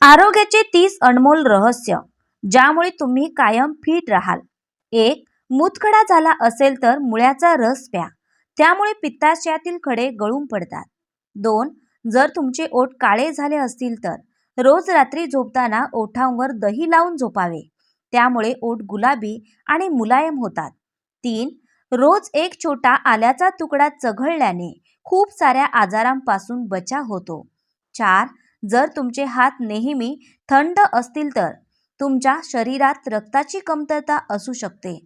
आरोग्याचे तीस अनमोल रहस्य ज्यामुळे तुम्ही कायम फिट राहाल. एक मुतखडा झाला असेल तर मुळ्याचा रस प्या. त्यामुळे पित्ताशयातील खडे गळून पडतात. दोन जर तुमचे ओठ काळे झाले असतील तर रोज रात्री झोपताना ओठांवर दही लावून झोपावे. त्यामुळे ओठ गुलाबी आणि मुलायम होतात. तीन रोज एक छोटा आल्याचा तुकडा चघळल्याने खूप साऱ्या आजारांपासून बचाव होतो. चार जर तुमचे हात नेहमी थंड असतील तर तुमच्या शरीरात रक्ताची कमतरता असू शकते.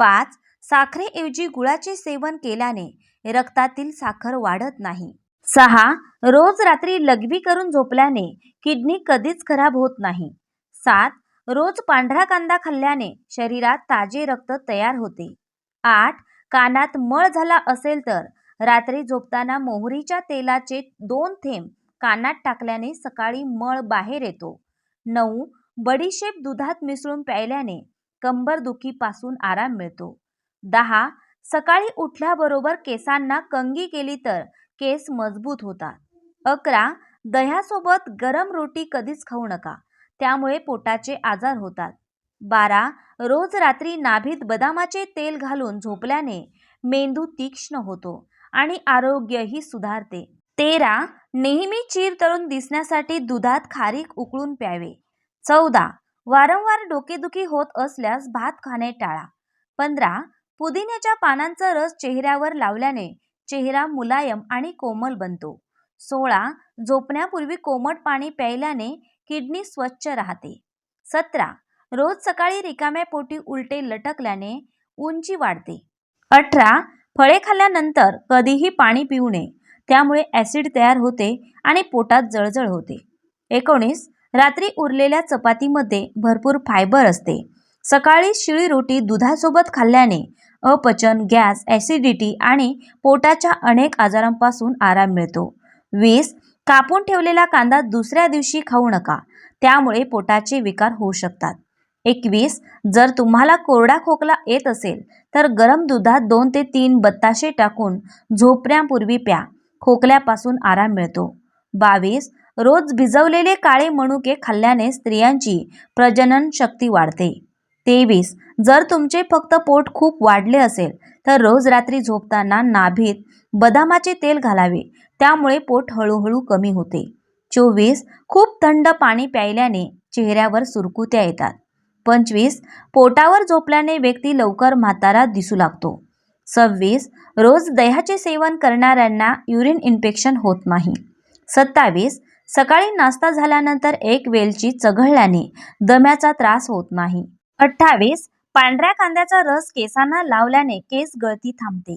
पाच साखरेऐवजी गुळाचे सेवन केल्याने रक्तातील साखर वाढत नाही. सहा रोज रात्री लघवी करून झोपल्याने किडनी कधीच खराब होत नाही. सात रोज पांढरा कांदा खाल्ल्याने शरीरात ताजे रक्त तयार होते. आठ कानात मळ झाला असेल तर रात्री झोपताना मोहरीच्या तेलाचे दोन थेंब कानात टाकल्याने सकाळी मळ बाहेर येतो. नऊ बडीशेप दुधात मिसळून प्यायल्याने कंबरदुखीपासून आराम मिळतो. दहा सकाळी उठल्याबरोबर केसांना कंगी केली तर केस मजबूत होतात. अकरा दह्यासोबत गरम रोटी कधीच खाऊ नका त्यामुळे पोटाचे आजार होतात. बारा रोज रात्री नाभीत बदामाचे तेल घालून झोपल्याने मेंदू तीक्ष्ण होतो आणि आरोग्यही सुधारते. तेरा नेहमी चीर तळून दिसण्यासाठी दुधात खारीक उकळून प्यावे. चौदा वारंवार डोकेदुखी होत असल्यास भात खाणे टाळा. पंधरा पुदिन्याच्या पानांचा रस चेहऱ्यावर लावल्याने चेहरा मुलायम आणि कोमल बनतो. सोळा झोपण्यापूर्वी कोमट पाणी प्यायल्याने किडनी स्वच्छ राहते. सतरा रोज सकाळी रिकाम्या पोटी उलटे लटकल्याने उंची वाढते. अठरा फळे खाल्ल्यानंतर कधीही पाणी पिऊ नये. त्यामुळे ॲसिड तयार होते आणि पोटात जळजळ होते. एकोणीस रात्री उरलेल्या चपातीमध्ये भरपूर फायबर असते. सकाळी शिळी रोटी दुधासोबत खाल्ल्याने अपचन गॅस ॲसिडिटी आणि पोटाच्या अनेक आजारांपासून आराम मिळतो. वीस कापून ठेवलेला कांदा दुसऱ्या दिवशी खाऊ नका. त्यामुळे पोटाचे विकार होऊ शकतात. एकवीस जर तुम्हाला कोरडा खोकला येत असेल तर गरम दुधात दोन ते तीन बत्ताशे टाकून झोपण्यापूर्वी प्या. खोकल्यापासून आराम मिळतो. बावीस रोज भिजवलेले काळे मनुके खाल्ल्याने स्त्रियांची प्रजनन शक्ती वाढते. तेवीस जर तुमचे फक्त पोट खूप वाढले असेल तर रोज रात्री झोपताना नाभीत बदामाचे तेल घालावे त्यामुळे पोट हळूहळू कमी होते. चोवीस खूप थंड पाणी प्यायल्याने चेहऱ्यावर सुरकुत्या येतात. पंचवीस पोटावर झोपल्याने व्यक्ती लवकर म्हातारा दिसू लागतो. सव्वीस रोज दह्याचे सेवन करणाऱ्यांना युरिन इन्फेक्शन होत नाही. सत्तावीस सकाळी नाश्ता झाल्यानंतर एक वेलची चघळल्याने दम्याचा त्रास होत नाही. अठ्ठावीस पांढऱ्या कांद्याचा रस केसांना लावल्याने केस गळती थांबते.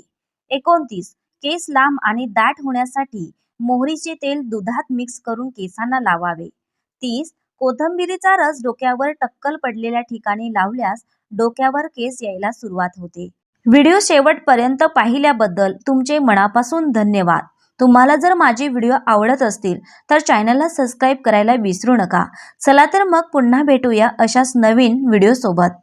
एकोणतीस केस लांब आणि दाट होण्यासाठी मोहरीचे तेल दुधात मिक्स करून केसांना लावावे. तीस कोथिंबिरीचा रस डोक्यावर टक्कल पडलेल्या ठिकाणी लावल्यास डोक्यावर केस यायला सुरुवात होते. व्हिडिओ शेवटपर्यंत पाहिल्याबद्दल तुमचे मनापासून धन्यवाद. तुम्हाला जर माझे व्हिडिओ आवडत असतील तर चॅनलला सबस्क्राईब करायला विसरू नका. चला तर मग पुन्हा भेटूया अशाच नवीन व्हिडिओसोबत.